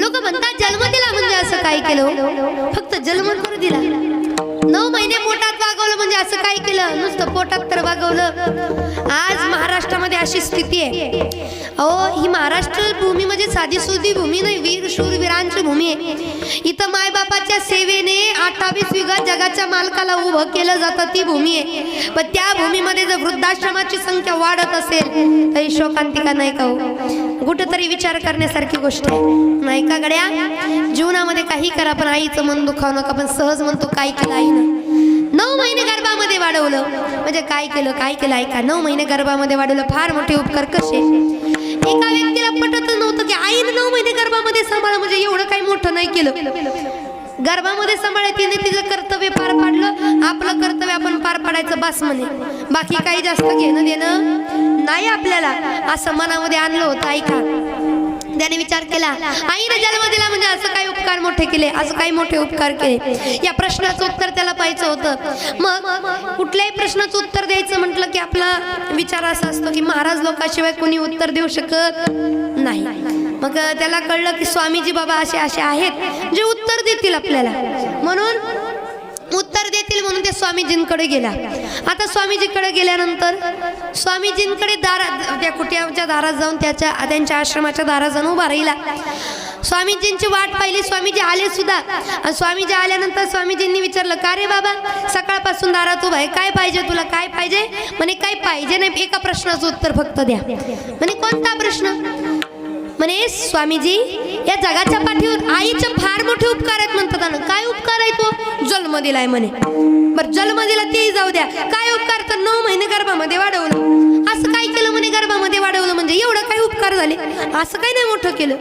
लोक म्हणतात जन्म दिला म्हणजे असं काय केलं? फक्त जन्म करू दिला. नऊ महिने पोटात वागवलं म्हणजे असं काय केलं? नुसतं पोटात तर वागवलं. आज महाराष्ट्रामध्ये अशी स्थिती आहे. अहो ही महाराष्ट्र भूमी म्हणजे साधी सुधी भूमी नाही वीर शूर वीरांची भूमी आहे. इथं मायबापाच्या सेवेने अठ्ठावीस विघा जगाच्या मालकाला उभं केलं जातं ती भूमी आहे. पण त्या भूमीमध्ये जर वृद्धाश्रमाची संख्या वाढत असेल तर ही शोकांतिका नाही का हो? विचार करण्यासारखी गोष्ट आहे. नाही का गड्या? जीवनामध्ये काही करा पण आईचं मन दुखावू नका पण सहज म्हणतो काय केलं आई? नऊ महिने गर्भामध्ये वाढवलं. म्हणजे काय केलं काय केलं ऐका. नऊ महिने गर्भामध्ये वाढवलं फार मोठे उपकार कसे एका व्यक्तीला पटत नव्हतं की आईने नऊ महिने गर्भामध्ये सांभाळ म्हणजे एवढं काही मोठं नाही केलं. गर्भामध्ये सांभाळ तिने तिचं कर्तव्य पार पाडलं. आपलं कर्तव्य आपण पार पाडायचं बास म्हणे. बाकी काही जास्त घेणं देणं नाही आपल्याला. असं मनामध्ये आणलं होतं ऐका. त्याने विचार केला आईने जन्म दिला म्हणजे असं काही उपकार मोठे केले असं काही मोठे उपकार केले. या प्रश्नाचं उत्तर त्याला पाहिजे होतं. मग कुठल्याही प्रश्नाचं उत्तर द्यायचं म्हटलं की आपला विचार असा असतो की महाराज लोकांशिवाय कोणी उत्तर देऊ शकत नाही. मग त्याला कळलं की स्वामीजी बाबा असे असे आहेत जे उत्तर देतील आपल्याला. म्हणून स्वामीजींकडे गेला आता स्वामीजीकडे गेल्यानंतर स्वामीजींकडे दारा त्या कुट्याच्या दारात जाऊन त्याच्या त्यांच्या आश्रमाच्या दारात जाऊन उभा राहिला. स्वामीजींची वाट पाहिली. स्वामीजी आले सुद्धा. आणि स्वामीजी आल्यानंतर स्वामीजींनी विचारलं का रे बाबा? सकाळपासून दारात उभा आहे. काय पाहिजे तुला? काय पाहिजे? म्हणे काय पाहिजे नाही. एका प्रश्नाचं उत्तर फक्त द्या. म्हणे कोणता प्रश्न? म्हणे स्वामीजी या जगाच्या पाठीवर आईचे फार मोठे उपकार आहेत म्हणतात. काय उपकार आहे तो? जन्म दिलाय म्हणे. बर जन्म दिला तेही जाऊ द्या. काय उपकार तर नऊ महिने गर्भामध्ये वाढवलं. असं काय केलं म्हणे गर्भामध्ये वाढवलं म्हणजे? एवढं काय उपकार झाले? असं काय नाही मोठं केलं.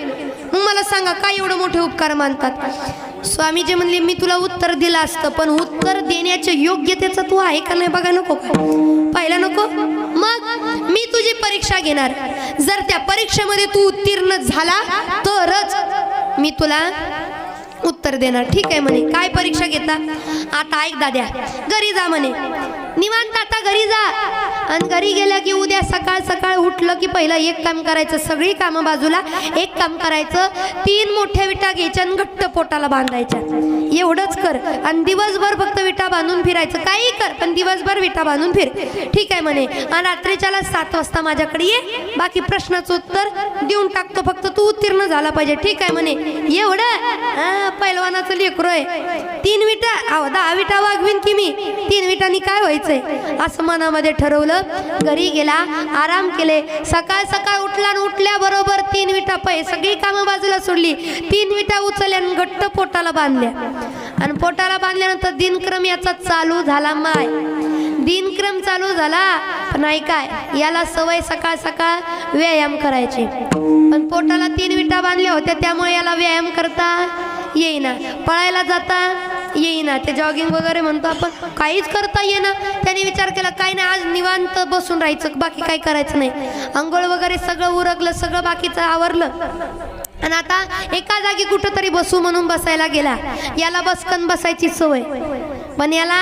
मग मला सांगा काय एवढं मोठे उपकार मानतात? स्वामीजी म्हणले मी तुला उत्तर दिलं असतं पण उत्तर देण्याच्या योग्यतेचं तू आहे का नाही बघा नको पाहिला नको? मग मी तुझी परीक्षा घेणार. जर त्या परीक्षेमध्ये तू उत्तीर्ण झाला तरच मी तुला उत्तर देणार ठीक आहे म्हणे. काय परीक्षा घेता? आता ऐक दाद्या. घरी जा म्हणे. निवांत आता घरी जा. आणि घरी गेलं की उद्या सकाळ सकाळ उठलं की पहिलं एक काम करायचं सगळी कामं बाजूला. एक काम करायचं तीन मोठ्या विटा घ्यायच्या आणि घट्ट पोटाला बांधायच्या. एवढंच कर. आणि दिवसभर फक्त विटा बांधून फिरायचं. काही कर पण दिवसभर विटा बांधून फिर. ठीक आहे म्हणे. आणि रात्रीच्याला सात वाजता माझ्याकडे ये. बाकी प्रश्नाचं उत्तर देऊन टाकतो. फक्त तू उत्तीर्ण झाला पाहिजे. ठीक आहे म्हणे. एवढं? पैलवानाचं लेकरू आहे. तीन विटा अहो दहा विटा वागवीन की मी. तीन विटांनी काय व्हायचं? व्हायचंय असं मनामध्ये ठरवलं घरी गेला आराम केले. सकाळ सकाळ उठला आणि उठल्याबरोबर तीन विटा पै सगळी कामं बाजूला सोडली. तीन विटा उचलल्या आणि घट्ट पोटाला बांधल्या. आणि पोटाला बांधल्यानंतर दिनक्रम याचा चालू झाला माय. दिनक्रम चालू झाला पण काय याला सवय सकाळ सकाळ व्यायाम करायची. पण पोटाला तीन विटा बांधल्या होत्या त्यामुळे याला व्यायाम करता येईना. पळायला जाता येईना. ते जॉगिंग वगैरे म्हणतो आपण. काहीच करता येईना. त्याने विचार केला काही नाही आज निवांत बसून राहायचं. बाकी काही करायचं नाही. आंघोळ वगैरे सगळं उरकलं सगळं बाकीचं आवरलं. आणि आता एका जागी कुठंतरी बसू म्हणून बसायला गेला. याला बसकन बसायची सवय. पण याला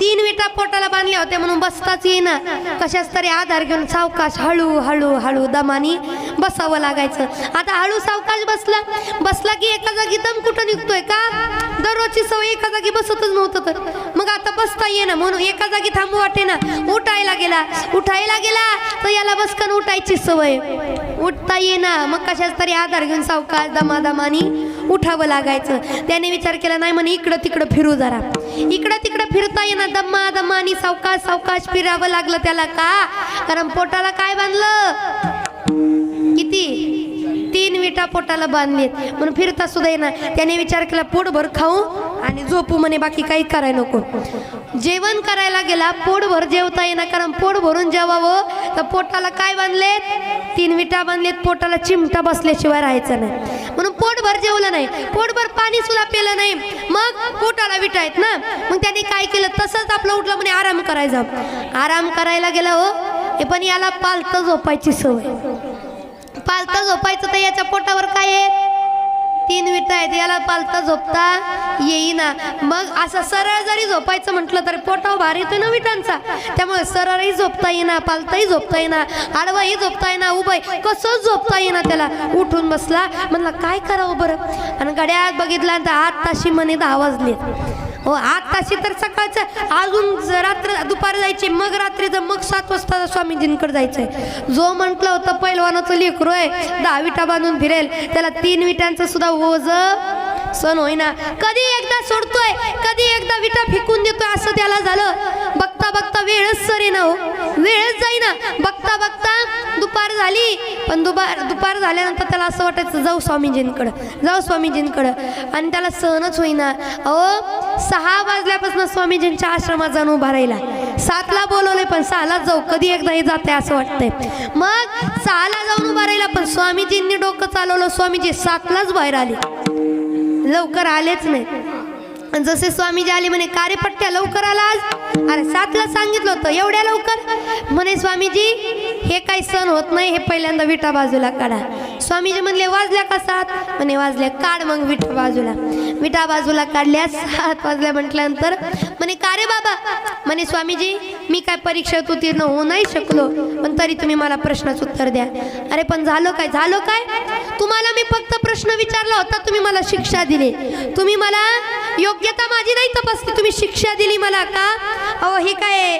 तीन विटा पोटाला बांधल्या होत्या म्हणून बसताच येईना. कशाच तरी आधार घेऊन सावकाश हळू हळू हळू दमानी बसावं लागायचं. आता हळू सावकाश बसला. बसला की एका जागी दम कुठं निघतोय का? दररोजची सवय एका जागी बसतच नव्हतं तर. मग आता बसता येईना म्हणून एका जागी थांबू वाटे ना उठायला गेला. उठायला गेला तर याला बसकन उठायची सवय. उठता येईना. मग कशाच तरी आधार घेऊन सावकाश दमादमानी उठावं लागायचं. त्याने विचार केला नाही म्हणे इकडं तिकडं फिरू जरा. इकडं तिकडं फिरता येणार. दम्मा दम्मा आणि सावकाश सावकाश फिरावं लागलं त्याला का? कारण पोटाला काय बांधलं? तीन विटा पोटाला बांधलीत म्हणून फिरता सुद्धा येणार. त्याने विचार केला पोटभर खाऊ आणि झोपू म्हणे बाकी काही करायला नको. जेवण करायला गेला पोटभर जेवता येणार. कारण पोट भरून जेवावं तर पोटाला काय बांधले तीन विटा बांधलेत. पोटाला चिमटा बसल्याशिवाय राहायचं नाही. म्हणून पोटभर जेवलं नाही. पोटभर पाणी सुद्धा पेलं नाही. मग पोटाला विटा आहेत ना? मग त्याने काय केलं? तसंच आपलं उठलं म्हणे आराम करायचा. आराम करायला गेला हो. हे पण याला पालतं झोपायची सवय. पालता झोपायचं तर याच्या पोटावर काय आहे? तीन विटा आहेत याला पालता झोपता येईना. मग असं सरळ जरी झोपायचं म्हटलं तरी पोटावर भार येतो ना विटांचा. त्यामुळे सरळही झोपता येईना पालताही झोपता येईना आडवाही झोपता येईना उभं कसंच झोपता येईना त्याला. उठून बसला म्हणला काय करावं बरं? आणि गड्यात बघितल्यानंतर आठ ताशी मनी दहा वाजले हो आताशी तर सकाळचं. अजून रात्र दुपार जायचे मग रात्रीचं मग सात वाजता स्वामीजींकडे जायचंय. जो म्हटलं होतं पैलवानाचं लेकरू आहे दहा विटा बांधून फिरेल. त्याला तीन विटांचं सुद्धा ओझ सण होईना. कधी एकदा सोडतोय कधी एकदा विटा फेकून देतोय असं त्याला झालं. बघता वेळच सरे ना हो वेळच जाईना. बघता बघता दुपार झाली. पण दुपार दुपार झाल्यानंतर त्याला असं वाटायचं जाऊ स्वामीजींकडं. जाऊ स्वामीजींकडं. आणि त्याला सहनच होईना. अहो सहा वाजल्यापासून स्वामीजींच्या आश्रमात जाऊन उभा राहिला. सातला बोलवले पण सहालाच जाऊ. कधी एकदा हे जाते असं वाटतंय. मग सहाला जाऊन उभा राहिला पण स्वामीजींनी डोकं चालवलं. स्वामीजी सातलाच बाहेर आले. लवकर आलेच नाही जसे स्वामीजी आले म्हणे कार्यपट्ट्या लवकर आला आज अरे सातला सांगितलं होतं एवढ्या लवकर? म्हणे स्वामीजी हे काही सण होत नाही हे पहिल्यांदा विटा बाजूला काढा. स्वामीजी म्हणले वाजल्या का सात? म्हणे वाजल्या. काढ मग विटा बाजूला. विटा बाजूला काढल्या सात वाजल्या म्हटल्यानंतर म्हणे का रे बाबा. म्हणे स्वामीजी मी काय परीक्षेत उत्तीर्ण होऊ नाही शकलो पण तरी तुम्ही मला प्रश्नाचं उत्तर द्या. अरे पण झालं काय? झालं काय? तुम्हाला मी फक्त प्रश्न विचारला होता तुम्ही मला शिक्षा दिली. तुम्ही मला योग्यता माझी नाही तपासली तुम्ही शिक्षा दिली मला का? अहो हे काय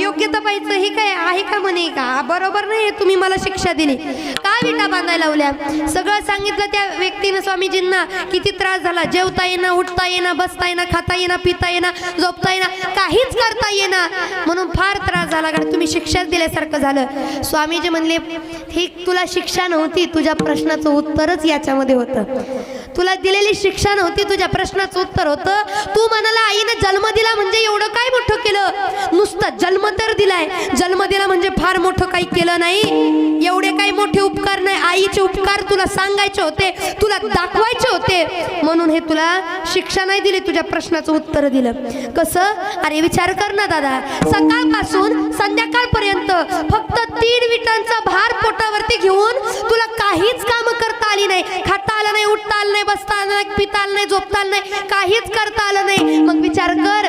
योग्यता पाहिजे हे काय आहे का म्हणे का? बरोबर नाही तुम्ही मला शिक्षा दिली. का विटा बांधायला लावल्या? सगळं सांगितलं त्या व्यक्तीनं स्वामीजींना किती त्रास झाला जेवता येणं उठता येणं बसता येणं खाता येणं पिता येणं झोपता येणं काहीच करता येणं म्हणून फार त्रास झाला कारण तुम्ही शिक्षा दिल्यासारखं झालं. स्वामीजी म्हणले ही तुला शिक्षा नव्हती तुझ्या प्रश्नाचं उत्तरच याच्यामध्ये होतं. तुला दिलेली शिक्षा नव्हती तुझ्या प्रश्नाचं उत्तर होतं. तू म्हणाला आईनं जन्म दिला म्हणजे एवढं काय मोठं केलं? नुसतं जन्म तर दिलाय. जन्म दिला म्हणजे फार मोठं काही केलं नाही. एवढे काही मोठे उपकार नाही. आईचे उपकार तुला सांगायचे होते तुला दाखवायचे होते. म्हणून हे तुला शिक्षा नाही दिली तुझ्या प्रश्नाचं उत्तर दिलं. कसं? अरे विचार कर ना दादा. सकाळपासून संध्याकाळपर्यंत फक्त तीन विटांचा भार पोटावरती घेऊन तुला काहीच काम करता आली नाही. खाता आलं नाही उठता आलं नाही बसता आलं नाही पिता आलं नाही झोपता आलं नाही काहीच करता आलं नाही. मग विचार कर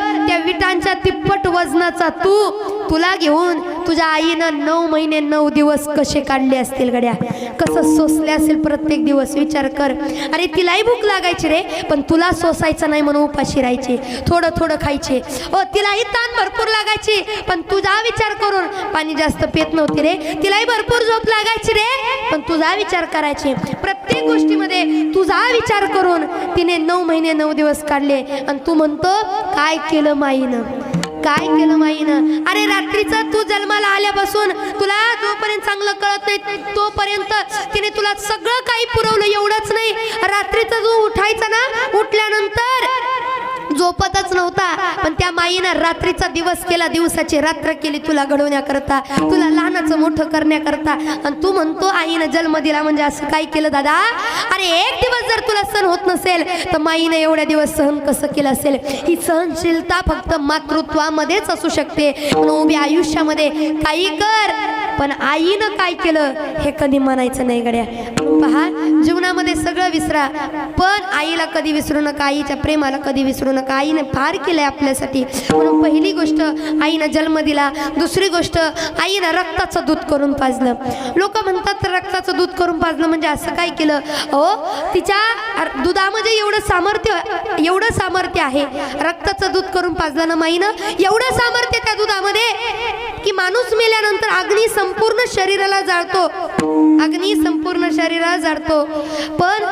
विटांच्या तिप्पट वजनाचा तू तुला घेऊन तुझ्या आईनं नऊ महिने नऊ दिवस कसे काढले असतील गड्या? कसं सोसले असेल प्रत्येक दिवस? विचार कर. अरे तिलाही भूक लागायची रे पण तुला सोसायचं नाही म्हणून उपाशी राहायचे. थोडं थोडं खायचे. ओ तिलाही ताण भरपूर लागायची पण तुझा विचार करून पाणी जास्त पित नव्हती रे. तिलाही भरपूर झोप लागायची रे पण तुझा विचार करायचे. प्रत्येक गोष्टीमध्ये तुझा विचार करून तिने नऊ महिने नऊ दिवस काढले. आणि तू म्हणतो काय केलं माईनं? काय केलं माईनं? अरे रात्रीचा तू जन्माला आल्यापासून तुला जोपर्यंत चांगलं कळत नाही तोपर्यंत तिने तुला सगळं काही पुरवलं एवढंच नाही. रात्रीचा जो उठायचा ना उठल्यानंतर झोपतच नव्हता. पण त्या माईनं रात्रीचा दिवस केला दिवसाची रात्र केली तुला घडवण्याकरता. तुला लहानाचं मोठं करण्याकरता. आणि तू म्हणतो आईनं जन्म दिला म्हणजे असं काय केलं दादा? अरे एक दिवस जर तुला सहन होत नसेल तर माईनं एवढ्या दिवस सहन कसं केलं असेल? ही सहनशीलता फक्त मातृत्वामध्येच असू शकते. पण उभ्या आयुष्यामध्ये काही कर पण आईनं काय केलं हे कधी म्हणायचं नाही गड्या. पहा. जीवनामध्ये सगळं विसरा. पण आईला कधी विसरू नका आईच्या प्रेमाला कधी विसरू नका. आईने फार केलंय आपल्यासाठी. म्हणून पहिली गोष्ट आईनं जन्म दिला. दुसरी गोष्ट आईनं रक्ताचं दूध करून पाजलं. लोक म्हणतात रक्ताचं दूध करून पाजलं म्हणजे असं काय केलं? हो तिच्या दुधामध्ये एवढं सामर्थ्य एवढं सामर्थ्य आहे. रक्ताचं दूध करून पाजलं ना माईनं? एवढं सामर्थ्य त्या दुधामध्ये की माणूस मेल्यानंतर अग्नी संपूर्ण शरीराला जाळतो. अग्नी संपूर्ण शरीर शरीराला जाळतो पण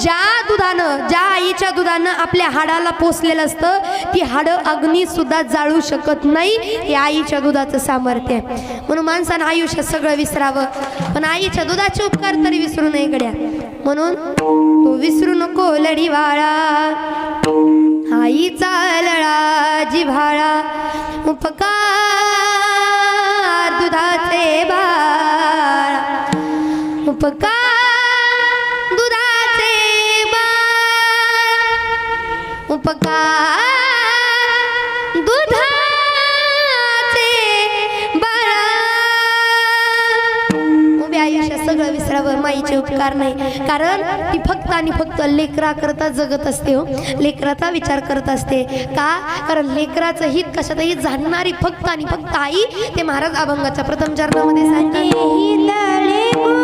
ज्या दुधानं ज्या आईच्या दुधानं आपल्या हाडाला पोचलेलं असतं ती हाडं अग्नी सुद्धा जाळू शकत नाही हे आईच्या दुधाचं सामर्थ्य आहे. म्हणून माणसानं आयुष्यात सगळं विसरावं. पण आईच्या दुधाचे उपकार तरी विसरू नये गड्या. म्हणून तो विसरू नको लढीवाळा आईचा लळा जिव्हाळा. उपकार माईचे नाही. कारण ती फक्त आणि फक्त लेकराकरता जगत असते हो. लेकराचा विचार करत असते. का? कारण लेकराचं हित कशातही जाणणारी फक्त आणि फक्त आई ते महाराज अभंगाच्या प्रथम चरणामध्ये सांगितले